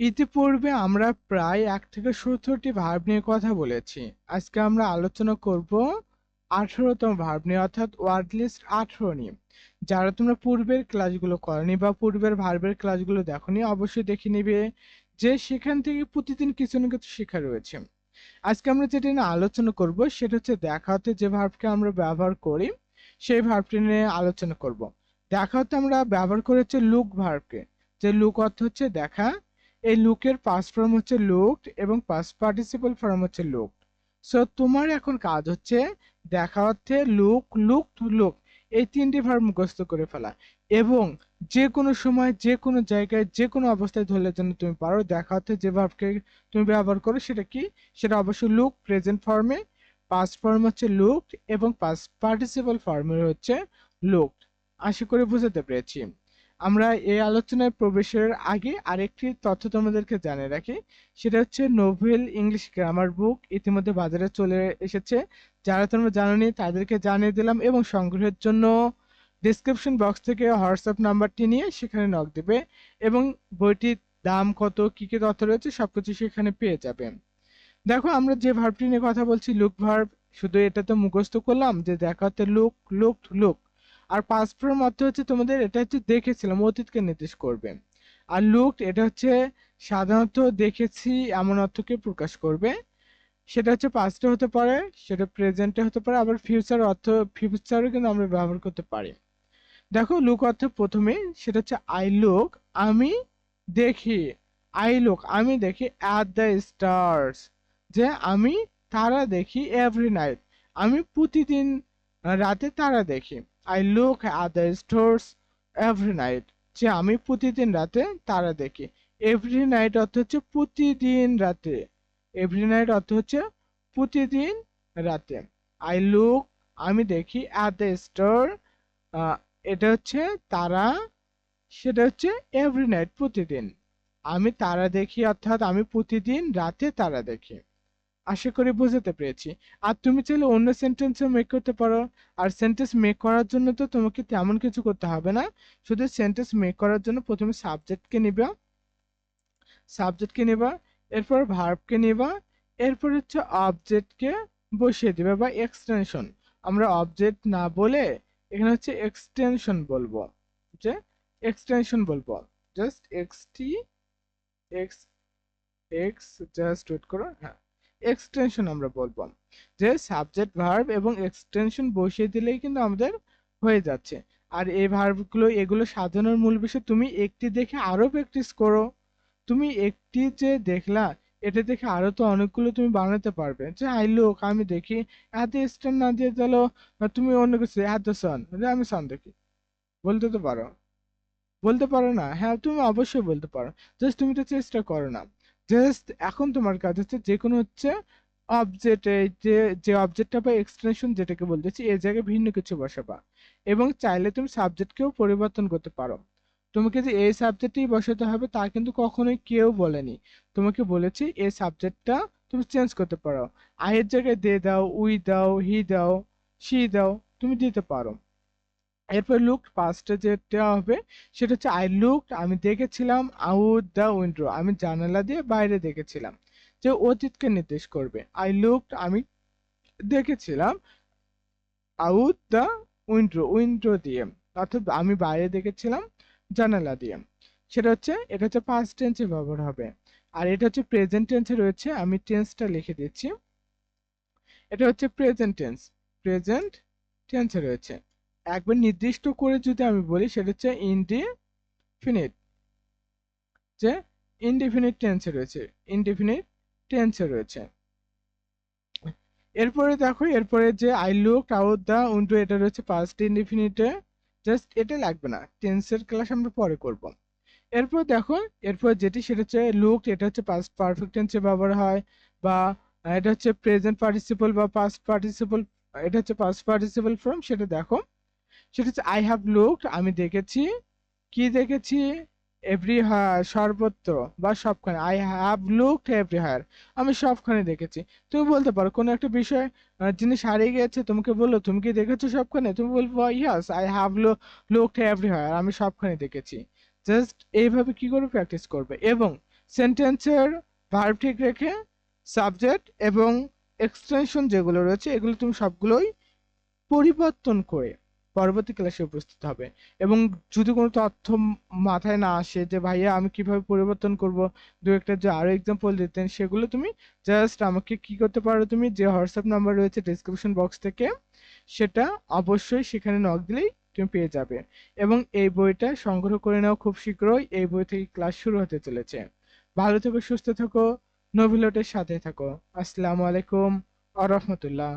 ইতিপূর্বে আমরা প্রায় এক থেকে সত্তরটি ভার্ব নিয়ে কথা বলেছি। আজকে আমরা আলোচনা করব আঠেরোতম ভার্ব নিয়ে, অর্থাৎ ওয়ার্ড লিস্ট আঠেরো নিয়ে। যারা তোমরা পূর্বের ক্লাসগুলো করনি বা পূর্বের ভার্বের ক্লাসগুলো দেখোনি, অবশ্যই দেখে নিবে যে সেখান থেকে প্রতিদিন কিছু না কিছু শেখা রয়েছে। আজকে আমরা যেটা নিয়ে আলোচনা করব, সেটা হচ্ছে দেখাতে যে ভার্বকে আমরা ব্যবহার করি, সেই ভার্বটি নিয়ে আলোচনা করব। দেখাতে আমরা ব্যবহার করেছি লুক ভার্বকে যে লুক অর্থ হচ্ছে দেখা এই লুকের পাস্ট ফর্ম হচ্ছে লুকড এবং পাস্ট পার্টিসিপল ফর্ম হচ্ছে লুকড সো তোমার এখন কাজ হচ্ছে দেখা অর্থে লুক লুক লুক এই তিনটি ভার মুখস্থ করে ফেলা এবং যে কোনো সময় যে কোনো জায়গায় যে কোনো অবস্থায় ধরলে যেন তুমি পারো, দেখা অর্থে যে ভার্বকে তুমি ব্যবহার করো সেটা কি? সেটা অবশ্যই লুক প্রেজেন্ট ফর্মে পাস্ট ফর্ম হচ্ছে লুকড এবং পাস্ট পার্টিসিপল ফর্মে হচ্ছে লুকড আশা করি বুঝাতে পেরেছি। আমরা এই আলোচনায় প্রবেশের আগে আরেকটি তথ্য তোমাদেরকে জানিয়ে রাখি। সেটা হচ্ছে নোভেল ইংলিশ গ্রামার বুক ইতিমধ্যে বাজারে চলে এসেছে। যারা তোমরা জানোনি তাদেরকে জানিয়ে দিলাম এবং সংগ্রহের জন্য ডিসক্রিপশন বক্স থেকে হোয়াটসঅ্যাপ নাম্বারটি নিয়ে সেখানে নক দেবে এবং বইটির দাম কত, কি কি তথ্য রয়েছে সবকিছু সেখানে পেয়ে যাবেন দেখো, আমরা যে ভার্বটি নিয়ে কথা বলছি লুক ভার্ব শুধু এটা তো মুখস্থ করলাম যে দেখাতে লুক লুক লুক আর পাস্ট ফর্ম অর্থ হচ্ছে তোমাদের এটা হচ্ছে দেখেছিলাম, অতীতকে নির্দেশ করবে। আর লুক এটা হচ্ছে সাধারণত দেখেছি এমন অর্থকে প্রকাশ করবে। সেটা হচ্ছে পাস্টে হতে পারে, সেটা প্রেজেন্টে হতে পারে, আবার ফিউচার অর্থ ফিউচারও কিন্তু আমরা ব্যবহার করতে পারি। দেখো লুক অর্থ প্রথমে, সেটা হচ্ছে আই লুক আমি দেখি আই লুক আমি দেখি অ্যাট দ্য স্টার্স যে আমি তারা দেখি এভরি নাইট আমি প্রতিদিন রাতে তারা দেখি। I look at the stars every night যে আমি প্রতিদিন রাতে তারা দেখি। এভরি নাইট অর্থ হচ্ছে প্রতিদিন রাতে। এভরি নাইট অর্থ হচ্ছে প্রতিদিন রাতে। আই লুক আমি দেখি অ্যাট দ্য স্টোর এটা হচ্ছে তারা, সেটা হচ্ছে এভরি নাইট প্রতিদিন। আমি তারা দেখি অর্থাৎ আমি প্রতিদিন রাতে তারা দেখি। আশা করি বোঝাতে পেরেছি। আর তুমি চাইলে অন্য সেন্টেন্সও মেক করতে পারো। আর সেন্টেন্স মেক করার জন্য তো তোমাকে তেমন কিছু করতে হবে না। শুধু সেন্টেন্স মেক করার জন্য প্রথমে সাবজেক্টকে নিবা। সাবজেক্টকে নিবা, এরপর ভার্বকে নিবা, এরপর হচ্ছে অবজেক্টকে বসিয়ে দিবে বা এক্সটেনশন আমরা অবজেক্ট না বলে এখানে হচ্ছে এক্সটেনশন বলব। যে এক্সটেনশন বলব। Just X T X X just wait করো হ্যাঁ। এক্সটেনশন আমরা বলব। যে সাবজেক্ট ভার্ব এবং এক্সটেনশন বসিয়ে দিলেই কিন্তু আমাদের হয়ে যাচ্ছে। আর এই ভার্বগুলো এগুলো সাজানোর মূল বিষয়। তুমি একটি দেখে আরও প্র্যাকটিস করো। তুমি একটি যে দেখলা, এটা দেখে আরও তো অনেকগুলো তুমি বানাতে পারবে। যে, আই লোক আমি দেখি। এত স্টার না দিয়ে চলো তুমি অন্য কিছু, এত সন আমি সন দেখি। বলতে তো পারো। বলতে পারো না? হ্যাঁ তুমি অবশ্যই বলতে পারো। জাস্ট তুমি তো চেষ্টা করো না। জাস্ট এখন তোমার কাজ হচ্ছে যে কোনো হচ্ছে অবজেক্টে যে যে অবজেক্টটা বা এক্সটেনশন যেটাকে বলতেছি এই জায়গায় ভিন্ন কিছু বসাবা। এবং চাইলে তুমি সাবজেক্টকেও পরিবর্তন করতে পারো। তোমাকে যে এই সাবজেক্টেই বসাতে হবে তা কিন্তু কখনোই কেউ বলেনি। তোমাকে বলেছি এই সাবজেক্টটা তুমি চেঞ্জ করতে পারো। আয়ের জায়গায় দে দাও উই দাও হি দাও সি দাও, তুমি দিতে পারো। এরপর লুক পাঁচটা যেটা হবে, সেটা হচ্ছে আই লুক আমি দেখেছিলাম আউট দ্য উইন্ডো আমি জানালা দিয়ে বাইরে দেখেছিলাম যে অতীতকে নির্দেশ করবে। আই লুক আমি দেখেছিলাম আউট দ্য উইন্ডো উইন্ডো দিয়ে, অর্থাৎ আমি বাইরে দেখেছিলাম জানালা দিয়ে। সেটা হচ্ছে, এটা হচ্ছে পাস্ট টেন্সে ব্যবহার হবে। আর এটা হচ্ছে প্রেজেন্ট টেন্সে রয়েছে, আমি টেন্সটা লিখে দিচ্ছি। এটা হচ্ছে প্রেজেন্ট টেন্স প্রেজেন্ট টেন্সে রয়েছে। একবার নির্দিষ্ট করে যদি আমি বলি, সেটা হচ্ছে ইনডিফিনিট যে ইনডিফিনিট টেন্সে রয়েছে ইনডিফিনিট টেন্সে রয়েছে। এরপরে দেখো, এরপরে যে I look out the window এটা রয়েছে পাস্ট ইনডিফিনিটে জাস্ট এটা লাগবে না টেন্সের ক্লাস আমরা পরে করব। এরপর দেখো, এরপর যেটি, সেটা হচ্ছে লুক এটা হচ্ছে পাস্ট পারফেক্ট টেন্সে ব্যবহার হয়, বা এটা হচ্ছে প্রেজেন্ট পার্টিসিপল বা পাস্ট পার্টিসিপল এটা হচ্ছে পাস্ট পার্টিসিপল ফর্ম সেটা দেখো। সেটা হচ্ছে আই হ্যাভ লুকড আমি দেখেছি। কি দেখেছি? এভরি সর্বত্র বা সবখানে। I have looked everywhere আমি সবখানে দেখেছি। তুমি বলতে পারো, কোনো একটা বিষয় জিনিস হারিয়ে গেছে তোমাকে বলল, তুমি কি দেখেছ সবখানে? তুমি বলব yes I have looked everywhere আমি সবখানে দেখেছি। জাস্ট এইভাবে কি করে প্র্যাকটিস করবে। এবং সেন্টেন্সের ভার্ব ঠিক রেখে সাবজেক্ট এবং এক্সটেনশন যেগুলো রয়েছে, এগুলো তুমি সবগুলোই পরিবর্তন করে পরবর্তী ক্লাসে উপস্থিত হবে। এবং যদি কোনো তথ্য মাথায় না আসে যে, ভাইয়া, আমি কীভাবে পরিবর্তন করব? দু একটা যে আরও এক্সাম্পল দিতেন, সেগুলো তুমি জাস্ট আমাকে কি করতে পারো তুমি, যে হোয়াটসঅ্যাপ নাম্বার রয়েছে ডিসক্রিপশন বক্স থেকে, সেটা অবশ্যই সেখানে নক দিলেই তুমি পেয়ে যাবে। এবং এই বইটা সংগ্রহ করে নাও খুব শীঘ্রই, এই বই থেকে ক্লাস শুরু হতে চলেছে। ভালো থেকো, সুস্থ থেকো নভিলটের সাথে থাকো। আসসালামু আলাইকুম, আ রহমতুল্লাহ।